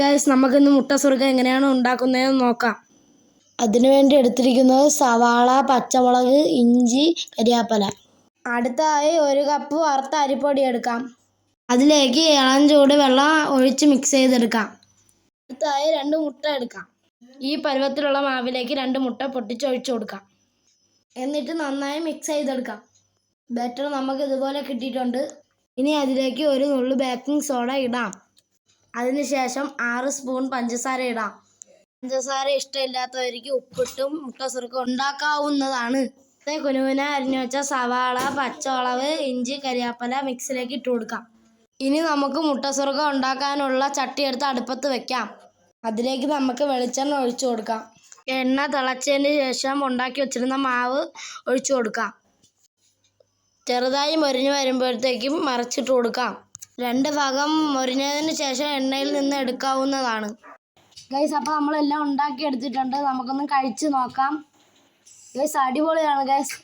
Guys നമുക്കിന്ന് മുട്ട സുറുക്ക എങ്ങനെയാണ് ഉണ്ടാക്കുന്നതെന്ന് നോക്കാം. അതിനുവേണ്ടി എടുത്തിരിക്കുന്നത് സവാള പച്ചമുളക് ഇഞ്ചി കരിയാപ്പല. അടുത്തായി ഒരു കപ്പ് വറുത്ത അരിപ്പൊടി എടുക്കാം. അതിലേക്ക് ഇളം ചൂട് വെള്ളം ഒഴിച്ച് മിക്സ് ചെയ്തെടുക്കാം. അടുത്തായി രണ്ട് മുട്ട എടുക്കാം. ഈ പരുവത്തിലുള്ള മാവിലേക്ക് രണ്ട് മുട്ട പൊട്ടിച്ചൊഴിച്ചു കൊടുക്കാം. എന്നിട്ട് നന്നായി മിക്സ് ചെയ്തെടുക്കാം. ബാറ്റർ നമുക്ക് ഇതുപോലെ കിട്ടിയിട്ടുണ്ട്. ഇനി അതിലേക്ക് ഒരു നുള്ളു ബേക്കിംഗ് സോഡ ഇടാം. അതിനുശേഷം ആറ് സ്പൂൺ പഞ്ചസാര ഇടാം. പഞ്ചസാര ഇഷ്ടമില്ലാത്തവർക്ക് ഉപ്പിട്ടും മുട്ട സുറുക്കും ഉണ്ടാക്കാവുന്നതാണ് കുനുകുന അരിഞ്ഞു വെച്ച സവാള പച്ചമുളക് ഇഞ്ചി കരിയാപ്പല മിക്സിലേക്ക് ഇട്ട് കൊടുക്കാം. ഇനി നമുക്ക് മുട്ട സുറുക്ക ഉണ്ടാക്കാനുള്ള ചട്ടി എടുത്ത് അടുപ്പത്ത് വെക്കാം. അതിലേക്ക് നമുക്ക് വെളിച്ചെണ്ണ ഒഴിച്ചു കൊടുക്കാം. എണ്ണ തിളച്ചതിന് ശേഷം ഉണ്ടാക്കി വെച്ചിരുന്ന മാവ് ഒഴിച്ചു കൊടുക്കാം. ചെറുതായി മൊരിഞ്ഞു വരുമ്പോഴത്തേക്കും മറിച്ചിട്ട് കൊടുക്കാം. രണ്ട് ഭാഗം മൊരിഞ്ഞതിന് ശേഷം എണ്ണയിൽ നിന്ന് എടുക്കാവുന്നതാണ്. ഗൈസ് അപ്പോൾ നമ്മളെല്ലാം ഉണ്ടാക്കി എടുത്തിട്ടുണ്ട്. നമുക്കൊന്ന് കഴിച്ച് നോക്കാം. ഗൈസ് അടിപൊളിയാണ് ഗൈസ്.